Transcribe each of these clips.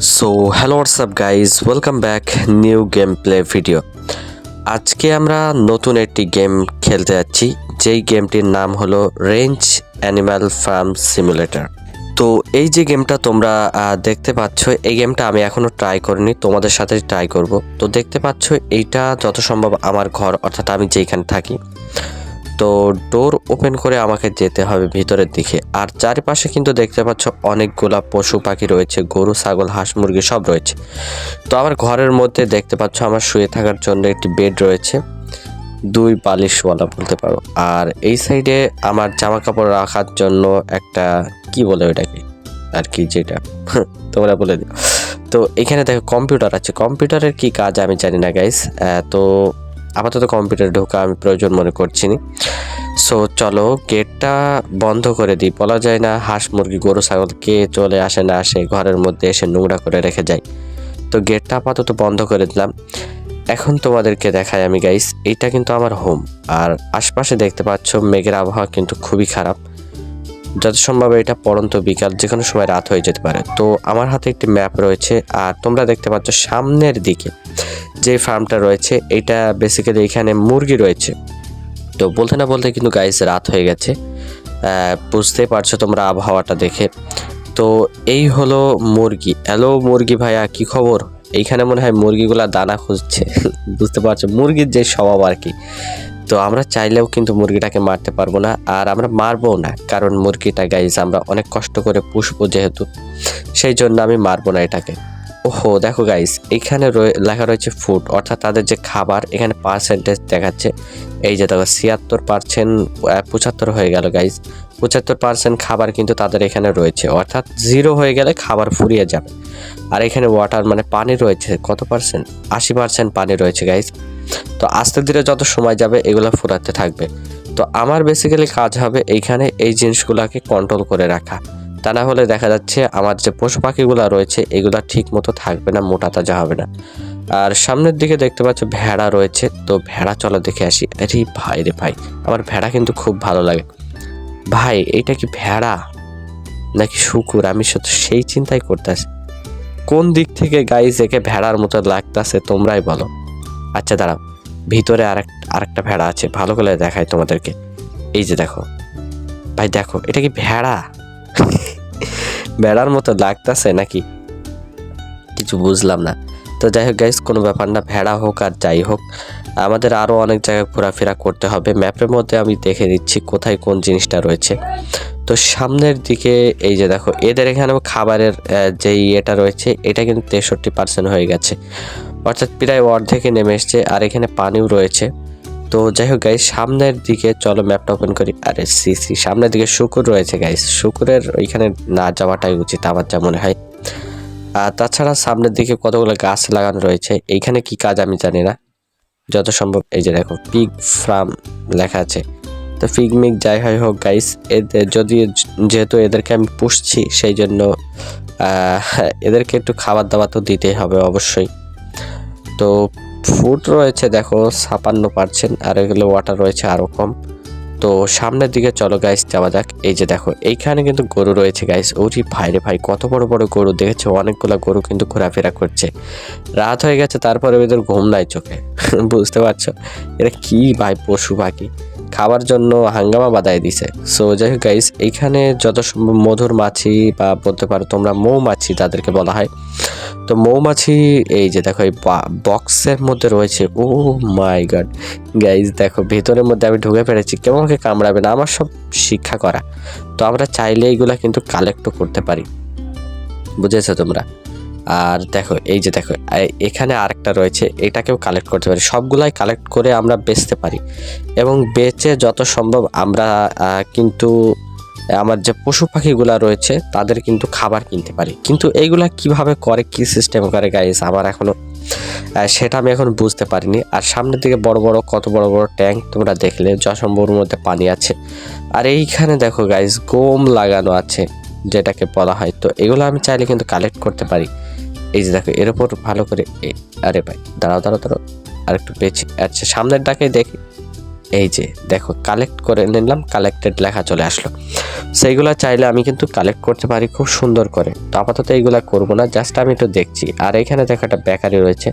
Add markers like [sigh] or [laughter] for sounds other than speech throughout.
So hello WhatsApp guys welcome back new game play video আজকে আমরা নতুন একটি গেম খেলতে যাচ্ছি। যেই গেমটির নাম হলো রেঞ্জ অ্যানিম্যাল ফার্ম সিমুলেটর তো এই যে গেমটা তোমরা দেখতে পাচ্ছ, এই গেমটা আমি এখনও ট্রাই করিনি। তোমাদের সাথে ট্রাই করব। তো দেখতে পাচ্ছ, এইটা যত সম্ভব আমার ঘর, অর্থাৎ আমি যেখানে থাকি। তো ডোর ওপেন করে আমাকে যেতে হবে ভিতরের দিকে। আর চারিপাশে কিন্তু দেখতে পাচ্ছ অনেকগুলা পশু পাখি রয়েছে, গরু, ছাগল, হাঁস, মুরগি সব রয়েছে। তো আমার ঘরের মধ্যে দেখতে পাচ্ছ আমার শুয়ে থাকার জন্য একটি বেড রয়েছে, দুই বালিশওয়ালা বলতে পারো। আর এই সাইডে আমার জামা কাপড় রাখার জন্য একটা, কি বলে ওটাকে আর কি যেটা? [laughs] তোমরা বলে দিও। তো এখানে দেখো কম্পিউটার আছে। কম্পিউটারের কি কাজ আমি জানি না গাইস তো আপাতত কম্পিউটারে ঢোকা আমি প্রয়োজন মনে করছি না সো চলো গেটটা বন্ধ করে দিই। বলা যায় না হাঁস মুরগি, গরু, ছাগল কে চলে আসে না আসে, ঘরের মধ্যে এসে নোংরা করে রেখে যায়। তো গেটটা আপাতত বন্ধ করে দিলাম। এখন তোমাদেরকে দেখাই আমি গাইস এইটা কিন্তু আমার হোম আর আশপাশে দেখতে পাচ্ছ মেঘের আবহাওয়া কিন্তু খুবই খারাপ। যত সম্ভব এটা পরন্ত বিকাল যে কোনো সময় রাত হয়ে যেতে পারে। তো আমার হাতে একটি ম্যাপ রয়েছে, আর তোমরা দেখতে পাচ্ছ সামনের দিকে। যে ফার্মটা রয়েছে এটা বেসিক্যালি এখানে মুরগি রয়েছে। তো বলতে না বলতে কিন্তু গাইস রাত হয়ে গেছে। আহ, বুঝতেই পারছ তোমরা আবহাওয়াটা দেখে। তো এই হলো মুরগি। হ্যালো মুরগি ভাইয়া কি খবর? এইখানে মনে হয় মুরগিগুলা দানা খুঁজছে। [laughs] বুঝতে পারছ? মুরগির যে স্বভাব আর কি। তো আমরা চাইলেও কিন্তু মুরগিটাকে মারতে পারব না আর আমরা মারবো না। কারণ মুরগিটা গাইজ আমরা অনেক কষ্ট করে পুষবো যেহেতু। সেই জন্য আমি মারবো না এটাকে। ওহো, দেখো গাইস এখানে লেখা রয়েছে ফুড অর্থাৎ তাদের যে খাবার, এখানে পার্সেন্টেজ দেখাচ্ছে। এই যে দেখো, ছিয়াত্তর পার্সেন্ট পঁচাত্তর হয়ে গেল গাইস পঁচাত্তর পার্সেন্ট খাবার কিন্তু তাদের এখানে রয়েছে, অর্থাৎ জিরো হয়ে গেলে খাবার ফুরিয়ে যাবে। আর এখানে ওয়াটার মানে পানি রয়েছে, কত পার্সেন্ট আশি পার্সেন্ট পানি রয়েছে গাইস তো আস্তে ধীরে যত সময় যাবে, এগুলো ফুরাতে থাকবে। তো আমার বেসিক্যালি কাজ হবে এইখানে এই জিনিসগুলোকে কন্ট্রোল করে রাখা। তা না হলে দেখা যাচ্ছে আমার যে পশু পাখিগুলো রয়েছে, এগুলো ঠিক মতো থাকবে না, মোটা তাজা হবে না। আর সামনের দিকে দেখতে পাচ্ছ ভেড়া রয়েছে, তো ভেড়া চলো দেখে আসি। আরে ভাই রে ভাই, আমার ভেড়া কিন্তু খুব ভালো লাগে। ভাই এটা কি ভেড়া? নাকি শুকুর? আমি শুধু সেই চিন্তাই করতেছি। কোন দিক থেকে গাইজ একে ভেড়ার মতো লাগতেছে তোমরাই বলো। আচ্ছা দাঁড়াও, ভিতরে আরেক, আরেকটা ভেড়া আছে, ভালো করে দেখায় তোমাদেরকে। এই যে দেখো, ভাই দেখো, এটা কি ভেড়া? ভেড়ার মতো লাগতেছে নাকি? কিছু বুঝলাম না। তো যাই হোক গাইস কোনো ব্যাপার না, ভেড়া হোক আর যাই হোক, আমাদের আরও অনেক জায়গায় ঘোরাফেরা করতে হবে। ম্যাপের মধ্যে আমি দেখে দিচ্ছি কোথায় কোন জিনিসটা রয়েছে। তো সামনের দিকে, এই যে দেখো, এদের এখানে খাবারের যে ইয়েটা রয়েছে, এটা কিন্তু তেষট্টি পার্সেন্ট হয়ে গেছে। অর্থাৎ প্রায় অর্ধেকে নেমে এসছে, আর এখানে পানিও রয়েছে। তো যাই হোক গাইস সামনের দিকে চলো ম্যাপটা ওপেন করি। আরে, সি সি, সামনের দিকে শুকুর রয়েছে গাইস শুকুরের ওইখানে না যাওয়াটাই উচিত আমার যা মনে হয়। আর তাছাড়া সামনের দিকে কতগুলো গাছ লাগানো রয়েছে, এইখানে কি কাজ আমি জানি না। যত সম্ভব, এই যে দেখো পিগ ফার্ম লেখা আছে। তো পিগমিক যাই হয় হোক গাইস এদের যদি যেহেতু এদেরকে আমি পুষছি সেই জন্য এদেরকে একটু খাবার দাবার তো দিতেই হবে অবশ্যই। তো ফুড রয়েছে, দেখো, ছাপান্ন পার্সেন্ট আর এগুলো ওয়াটার রয়েছে আরও কম। তো সামনের দিকে চলো গাইস যাওয়া যাক। এই যে দেখো, এইখানে কিন্তু গরু রয়েছে গাইস ওরি ভাই রে ভাই, কত বড় বড় গরু, দেখেছ? অনেকগুলো গরু কিন্তু ঘোরাফেরা করছে। রাত হয়ে গেছে, তারপরে ওদের ঘুম নাই চোখে। [laughs] বুঝতে পারছ? এরা কি ভাই, পশু পাখি? খাবার জন্য হাঙ্গামা বাদায় দিছে। সো যাই হোক গাইস এইখানে যত মধুর মাছি বা বলতে পারো তোমরা মৌমাছি তাদেরকে বলা হয়। তো মৌমাছি, এই যে দেখো, এই বক্সের মধ্যে রয়েছে। ও মাই গড গাইজ দেখো, ভেতরের মধ্যে আমি ঢুকে পেরেছি কেমন আমাকে কামড়াবে না? আমার সব শিক্ষা করা। তো আমরা চাইলে এইগুলা কিন্তু কালেক্টও করতে পারি। বুঝেছ তোমরা? আর দেখো, এই যে দেখো এখানে আরেকটা রয়েছে, এটাকেও কালেক্ট করতে পারি। সবগুলাই কালেক্ট করে আমরা বেচতে পারি। এবং বেচে যত সম্ভব আমরা কিন্তু আমার যে পশু পাখিগুলা রয়েছে, তাদের কিন্তু খাবার কিনতে পারি। কিন্তু এইগুলা কীভাবে করে, কি সিস্টেম করে গাইস আমার এখনও সেটা আমি এখন বুঝতে পারিনি। আর সামনের দিকে বড় বড়, কত বড় বড় ট্যাঙ্ক তোমরা দেখলে যশম্বর মধ্যে পানি আছে। আর এইখানে দেখো গাইস গম লাগানো আছে, যেটাকে বলা হয়। তো এগুলো আমি চাইলে কিন্তু কালেক্ট করতে পারি। এই যে দেখো, এর উপর ভালো করে আরে ভাই, দাঁড়াও দাঁড়াও দাঁড়াও আর একটু পেয়েছি আচ্ছা সামনের ডাকে দেখি। এই যে, দেখো কালেক্ট করে নিলাম কালেক্টেড লেখা চলে আসলো। সেইগুলো চাইলে আমি কিন্তু কালেক্ট করতে পারি খুব সুন্দর করে। তো আপাতত এইগুলো করব না জাস্ট আমি একটু দেখছি। আর এখানে দেখো একটা বেকারি রয়েছে।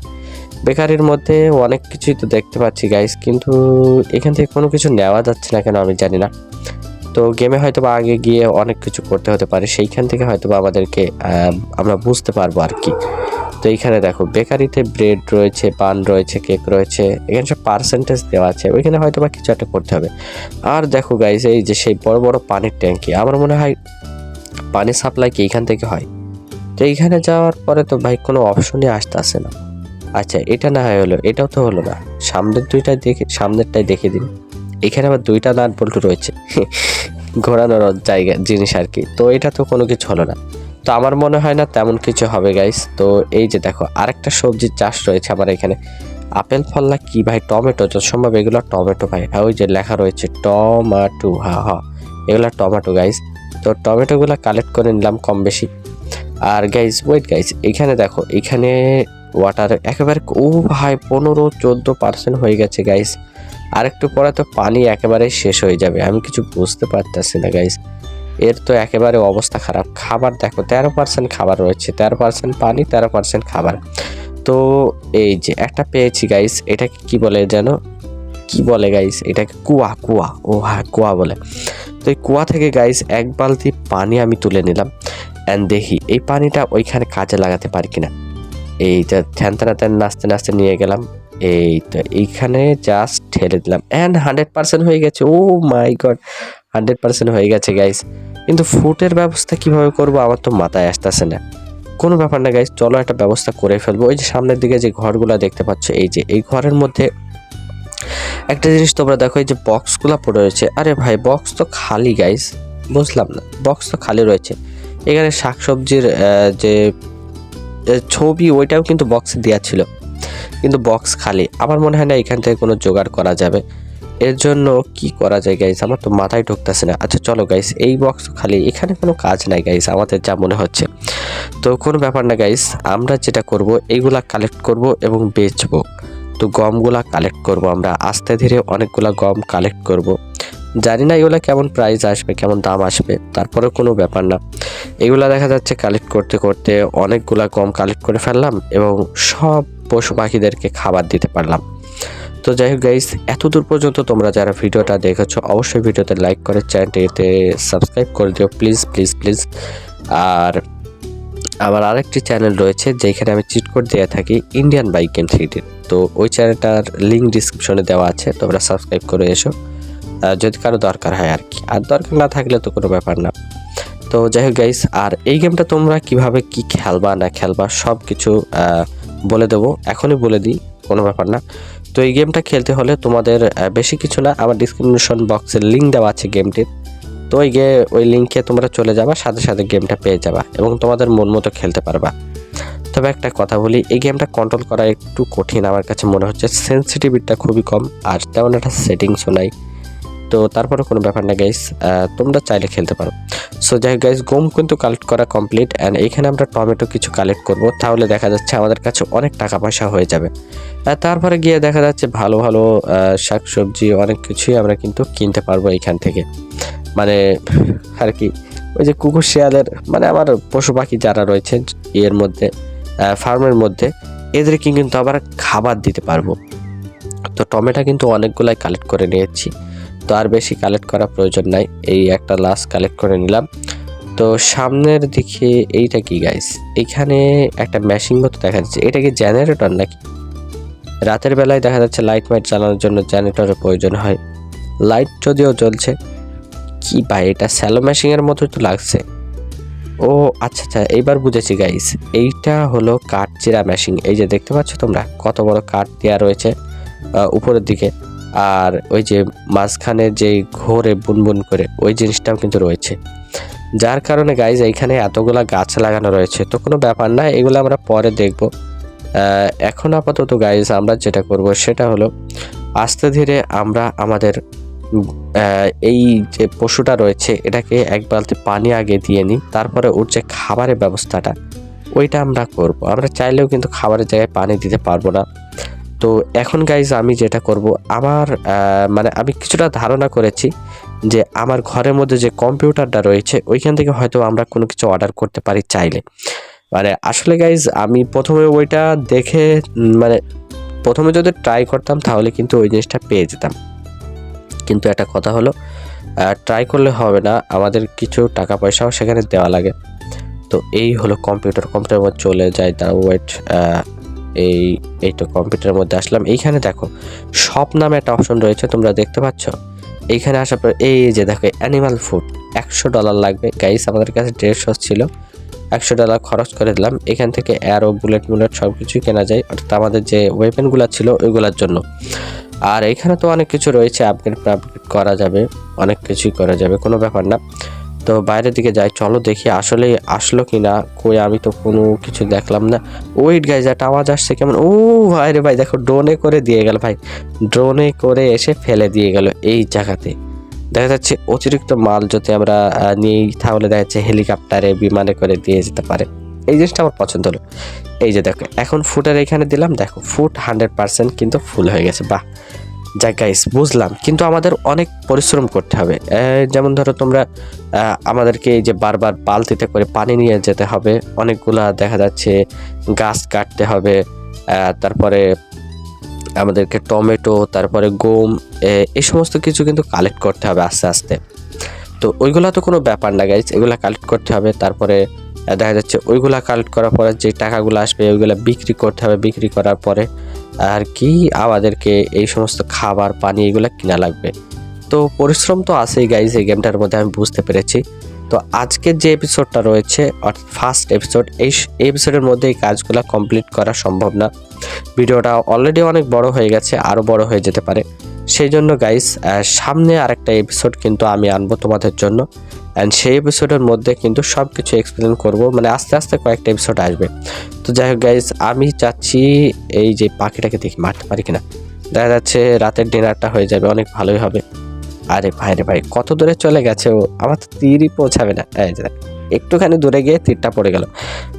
বেকারির মধ্যে অনেক কিছুই তো দেখতে পাচ্ছি গাইস কিন্তু এখান থেকে কোনো কিছু নেওয়া যাচ্ছে না কেন আমি জানি না। তো গেমে হয়তো বা আগে গিয়ে অনেক কিছু করতে হতে পারে, সেইখান থেকে হয়তো বা আমাদেরকে আমরা বুঝতে পারব আর কি। তো এইখানে দেখো, বেকারিতে ব্রেড রয়েছে, পান রয়েছে কেক রয়েছে, এখানে সব পার্সেন্টেজ দেওয়া আছে, ওইখানে হয়তো বা কিছু একটা করতে হবে। আর দেখো গাইজ এই যে সেই বড় বড় পানির ট্যাঙ্কি, আমার মনে হয় পানি সাপ্লাই কি এইখান থেকে হয়? তো এইখানে যাওয়ার পরে তো ভাই কোনো অপশনই আসতে আসে না। আচ্ছা এটা না হয় হলো, এটাও তো হলো না। সামনের দুইটা দেখে, সামনেরটাই দেখে দিন। এখানে আবার দুইটা নাট বল্টু রয়েছে। [laughs] ঘোরানোর জায়গা, জিনিস আর কি। তো এটা তো কোনো কিছু হলো না। তো আমার মনে হয় না তেমন কিছু হবে গাইস তো এই যে দেখো, আরেকটা সবজির চাষ রয়েছে আমার এখানে। আপেল ফল না কি ভাই? টমেটো যত সম্ভব এগুলো টমেটো ভাই। আর ওই যে লেখা রয়েছে, টমাটো, হা হা। এগুলো টমেটো গাইস তো টমেটোগুলো কালেক্ট করে নিলাম কম বেশি। আর গাইস ওয়েট গাইস এখানে দেখো, এখানে ওয়াটার একেবারে, ও ভাই, পনেরো, চোদ্দ পার্সেন্ট হয়ে গেছে গাইস আর একটু পরে তো পানি একেবারে শেষ হয়ে যাবে। আমি কিছু বুঝতে পারতেছি না গাইস এর তো একেবারে অবস্থা খারাপ। খাবার দেখো, তেরো পার্সেন্ট খাবার রয়েছে। তেরো পার্সেন্ট পানি, তেরো পার্সেন্ট খাবার। তো এই যে একটা পেয়েছি গাইস এটাকে কি বলে যেন কি বলে গাইস এটাকে কুয়া কুয়া। ও হ্যাঁ কুয়া বলে। তো এই কুয়া থেকে গাইস এক বালতি পানি আমি তুলে নিলাম। অ্যান্ড দেখি, এই পানিটা ওইখানে কাজে লাগাতে পারি কিনা। এইটা নাতে নাচতে নাচতে নিয়ে গেলাম। এই তো এইখানে জাস্ট ঠেলে দিলাম। অ্যান্ড হান্ড্রেড পার্সেন্ট হয়ে গেছে। Oh my god hundred percent হয়ে গেছে গাইস কিন্তু ফুটের ব্যবস্থা কীভাবে করব আমার তো মাথায় আসতেছে না। কোনো ব্যাপার না গাইস চলো একটা ব্যবস্থা করে ফেলব। ওই যে সামনের দিকে যে ঘরগুলো দেখতে পাচ্ছ, এই যে, এই ঘরের মধ্যে একটা জিনিস তোমরা দেখো, এই যে বক্সগুলো পড়ে রয়েছে। আরে ভাই বক্স তো খালি গাইস বুঝলাম না। বক্স তো খালি রয়েছে। এখানে শাকসবজির যে ছবি, ওইটাও কিন্তু বক্সে দেওয়া ছিল। কিন্তু বক্স খালি। আমার মনে হয় না এখান থেকে কোনো জোগাড় করা যাবে। এর জন্য কি করা যায় গাইস আমার তো মাথায় ঢুকতেছে না। আচ্ছা চলো গাইস এই বক্স খালি। এখানে কোনো কাজ নাই গাইস আমাদের যা মনে হচ্ছে। তো কোনো ব্যাপার না গাইস আমরা যেটা করব, এইগুলা কালেক্ট করব এবং বেচবো। তো গমগুলা কালেক্ট করব আমরা। আস্তে ধীরে অনেকগুলা গম কালেক্ট করব। জানি না এগুলা কেমন প্রাইস আসবে, কেমন দাম আসবে। তারপরে কোনো ব্যাপার না। এগুলা দেখা যাচ্ছে কালেক্ট করতে করতে অনেকগুলা গম কালেক্ট করে ফেললাম এবং সব পশু পাখিদেরকে খাবার দিতে পারলাম। তো যাই হোক গাইস এত দূর পর্যন্ত তোমরা যারা ভিডিওটা দেখেছ, অবশ্যই ভিডিওতে লাইক করে চ্যানেলটিতে সাবস্ক্রাইব করে দিও। প্লিজ প্লিজ প্লিজ আর আমার আরেকটি চ্যানেল রয়েছে, যেখানে আমি চিট কোড দিয়ে থাকি ইন্ডিয়ান বাইক গেম থ্রিডির তো ওই চ্যানেলটার লিঙ্ক ডিসক্রিপশনে দেওয়া আছে, তোমরা সাবস্ক্রাইব করে এসো। যদি কারও দরকার হয় আর কি। আর দরকার না থাকলে তো কোনো ব্যাপার না। তো যাই হোক গাইস আর এই গেমটা তোমরা কীভাবে কি খেলবা, না খেলবা সব কিছু বলে দেবো, এখনই বলে দিই, কোনো ব্যাপার না। তো এই গেমটা খেলতে হলে তোমাদের বেশি কিছু না, আমার ডিসক্রিপশন বক্সে লিঙ্ক দেওয়া আছে গেমটির তো ওই গে ওই লিঙ্কে তোমরা চলে যাবা, সাথে সাথে গেমটা পেয়ে যাবা এবং তোমাদের মন মতো খেলতে পারবা। তবে একটা কথা বলি, এই গেমটা কন্ট্রোল করা একটু কঠিন, আমার কাছে মনে হচ্ছে। সেন্সিটিভিটিটা খুবই কম, আর তেমন একটা সেটিংসও নাই। তো তারপরে কোনো ব্যাপার না গাইস তোমরা চাইলে খেলতে পারো। সো যাই গাইস গম কিন্তু কালেক্ট করা কমপ্লিট অ্যান্ড এখানে আমরা টমেটো কিছু কালেক্ট করব। তাহলে দেখা যাচ্ছে আমাদের কাছে অনেক টাকা পয়সা হয়ে যাবে। তারপরে গিয়ে দেখা যাচ্ছে ভালো ভালো শাকসবজি অনেক কিছুই আমরা কিন্তু কিনতে পারব এইখান থেকে। মানে আর কি, ওই যে কুকুর শিয়ালের মানে আমার পশু পাখি যারা রয়েছে এর মধ্যে ফার্মের মধ্যে, এদেরকে কিন্তু আবার খাবার দিতে পারব। তো টমেটো কিন্তু অনেকগুলাই কালেক্ট করে নিয়েছি। তো আর বেশি কালেক্ট করা প্রয়োজন নাই। এই একটা লাস্ট কালেক্ট করে নিলাম। তো সামনের দিকে এইটা কি গাইস এখানে একটা মেশিন মতো দেখা যাচ্ছে। এটা কি জেনারেটর নাকি? রাতের বেলায় দেখা যাচ্ছে লাইট মাইট চালানোর জন্য জেনারেটরের প্রয়োজন হয়। লাইট যদিও জ্বলছে, কি ভাই এটা স্যালো মেশিনের মতো তো লাগছে। ও আচ্ছা আচ্ছা এইবার বুঝেছি গাইস এইটা হলো কাঠ চিরা মেশিন এই যে দেখতে পাচ্ছ তোমরা? কত বড় কাঠ দেওয়া রয়েছে উপরের দিকে। আর ওই যে মাঝখানে যে ঘোরে বুনবুন করে, ওই জিনিসটাও কিন্তু রয়েছে। যার কারণে গাইজ এইখানে এতগুলা গাছ লাগানো রয়েছে। তো কোনো ব্যাপার না, এগুলো আমরা পরে দেখব। এখন আপাতত গাইজ আমরা যেটা করব সেটা হলো, আস্তে ধীরে আমরা আমাদের এই যে পশুটা রয়েছে, এটাকে এক বালতি পানি আগে দিয়ে নিই, তারপরে ওর যে খাবারের ব্যবস্থাটা, ওইটা আমরা করব। আমরা চাইলেও কিন্তু খাবারের জায়গায় পানি দিতে পারব না। তো এখন গাইজ আমি যেটা করব, আমার মানে আমি কিছুটা ধারণা করেছি যে আমার ঘরের মধ্যে যে কম্পিউটারটা রয়েছে, ওইখান থেকে হয়তো আমরা কোনো কিছু অর্ডার করতে পারি চাইলে। মানে আসলে গাইজ আমি প্রথমে ওইটা দেখে মানে প্রথমে যদি ট্রাই করতাম তাহলে কিন্তু ওই জিনিসটা পেয়ে যেতাম। কিন্তু একটা কথা হলো ট্রাই করলে হবে না, আমাদের কিছু টাকা পয়সাও সেখানে দেওয়া লাগে। তো এই হলো কম্পিউটার কম্পিউটার চলে যায় তার ওয়েট এই এই তো কম্পিউটারের মধ্যে আসলাম। এইখানে দেখো শপ নামে একটা অপশন রয়েছে, তোমরা দেখতে পাচ্ছ? এইখানে আসার পর, এই যে দেখো অ্যানিমাল ফুড একশো ডলার লাগবে। গাইস আমাদের কাছে দেড়শো ছিল। একশো ডলার খরচ করে দিলাম। এখান থেকে অ্যারো বুলেট মুলেট সব কিছুই কেনা যায়। অর্থাৎ আমাদের যে ওয়েপেনগুলো ছিল, ওইগুলোর জন্য। আর এখানে তো অনেক কিছু রয়েছে আপগ্রেড আপগ্রেড করা যাবে, অনেক কিছুই করা যাবে, কোনো ব্যাপার না। তো বাইরের দিকে যাই, চলো দেখি আসলে আসলো কি না কই আমি তো কোনো কিছু দেখলাম না। ওয়েট গাইজ একটা আওয়াজ আসছে কেমন? ও ভাই রে ভাই, দেখো ড্রোনে করে দিয়ে গেল ভাই। ড্রোনে করে এসে ফেলে দিয়ে গেল এই জায়গাতে। দেখা যাচ্ছে অতিরিক্ত মাল যদি আমরা নিই, তাহলে দেখা যাচ্ছে হেলিকপ্টারে, বিমানে করে দিয়ে যেতে পারে। এই জিনিসটা আমার পছন্দ হলো। এই যে দেখো, এখন ফুটের এখানে দিলাম, দেখো ফুট হান্ড্রেড পার্সেন্ট কিন্তু ফুল হয়ে গেছে, বাহ। যাক গাইস বুঝলাম। কিন্তু আমাদের অনেক পরিশ্রম করতে হবে। যেমন ধরো তোমরা আমাদেরকে এই যে বারবার বালতিতে করে পানি নিয়ে যেতে হবে। অনেকগুলা দেখা যাচ্ছে গাছ কাটতে হবে। তারপরে আমাদেরকে টমেটো, তারপরে গম এই সমস্ত কিছু কিন্তু কালেক্ট করতে হবে আস্তে আস্তে। তো ওইগুলা তো কোনো ব্যাপার না গাইজ এগুলা কালেক্ট করতে হবে। তারপরে দেখা যাচ্ছে ওইগুলা কালেক্ট করার পরে যে টাকাগুলো আসবে, ওইগুলো বিক্রি করতে হবে। বিক্রি করার পরে আর কি আমাদেরকে এই সমস্ত খাবার, পানি এগুলো কিনা লাগবে। তো পরিশ্রম তো আছেই গাইজ এই গেমটার মধ্যে আমি বুঝতে পেরেছি। তো আজকের যে এপিসোডটা রয়েছে, অর্থাৎ ফার্স্ট এপিসোড এই এপিসোডের মধ্যে এই কাজগুলো কমপ্লিট করা সম্ভব না। ভিডিওটা অলরেডি অনেক বড় হয়ে গেছে আরও বড় হয়ে যেতে পারে। সেই জন্য গাইস সামনে আরেকটা এপিসোড কিন্তু আমি আনব তোমাদের জন্য। অ্যান্ড সেই এপিসোডের মধ্যে কিন্তু সব কিছু এক্সপ্লেন করব। মানে আস্তে আস্তে কয়েকটা এপিসোড আসবে। তো যাই হোক গাইস আমি চাচ্ছি এই যে পাখিটাকে দেখি মারতে পারি কিনা। দেখা যাচ্ছে রাতের ডিনারটা হয়ে যাবে, অনেক ভালোই হবে। আরে ভাই রে ভাই, কত দূরে চলে গেছে ও? আমার তো তীরই পৌঁছাবে না। এই একটুখানি দূরে গিয়ে তীরটা পড়ে গেল।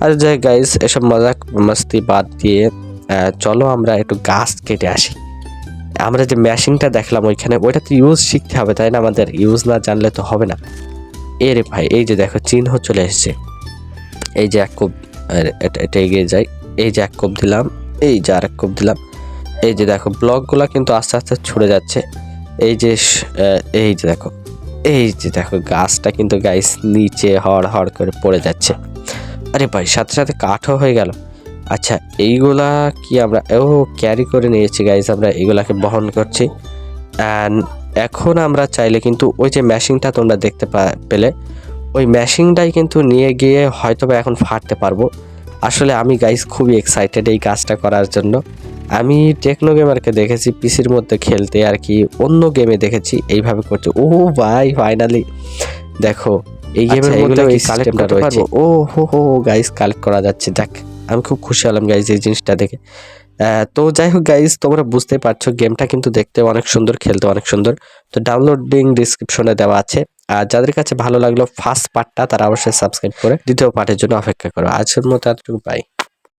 আর যাই গাইস এসব মজাক মস্তি বাদ দিয়ে চলো আমরা একটু গাছ কেটে আসি। আমরা যে মেশিনটা দেখলাম ওইখানে, ওইটা তো ইউজ শিখতে হবে, তাই না? আমাদের ইউজ না জানলে তো হবে না। এ রে ভাই, এই যে দেখো, চিহ্ন চলে এসেছে। এই যে এক কোপ এটা এগিয়ে যাই। এই যে এক কোপ দিলাম, এই যে আর এক কোপ দিলাম। এই যে দেখো ব্লকগুলো কিন্তু আস্তে আস্তে ছুড়ে যাচ্ছে। এই যে এই যে দেখো, এই যে দেখো, গাছটা কিন্তু গাইস নিচে হড় হড় করে পড়ে যাচ্ছে। আরে ভাই, সাথে সাথে কাঠও হয়ে গেল। আচ্ছা এইগুলা কি আমরা, ও ক্যারি করে নিয়েছি গাইস আমরা এগুলাকে বহন করছি। অ্যান্ড এখন আমরা চাইলে কিন্তু ওই যে মেশিনটা তোমরা দেখতে পেলে ওই মেশিনটাই কিন্তু নিয়ে গিয়ে হয়তো বা এখন ফাটতে পারব। আসলে আমি গাইজ খুবই এক্সাইটেড এই কাজটা করার জন্য। আমি টেকনো গেমারকে দেখেছি পিসির মধ্যে খেলতে আর কি অন্য গেমে দেখেছি এইভাবে করছে। ও ভাই ফাইনালি দেখো এই গেমের মধ্যে এই সিস্টেমটা রয়েছে। ও হো হো গাইস কালেক্ট করা যাচ্ছে। দেখ আমি খুব খুশি হলাম গাইজ এই জিনিসটা দেখে। তো যাই হোক গাইজ তোমরা বুঝতে পারছ গেমটা কিন্তু দেখতে অনেক সুন্দর, খেলতে অনেক সুন্দর। তো ডাউনলোডিং ডিসক্রিপশনে দেওয়া আছে। আর যাদের কাছে ভালো লাগল ফার্স্ট পার্টটা তারা অবশ্যই সাবস্ক্রাইব করে দ্বিতীয় পার্টের জন্য অপেক্ষা করো। আজকের মতো এতটুকু পাই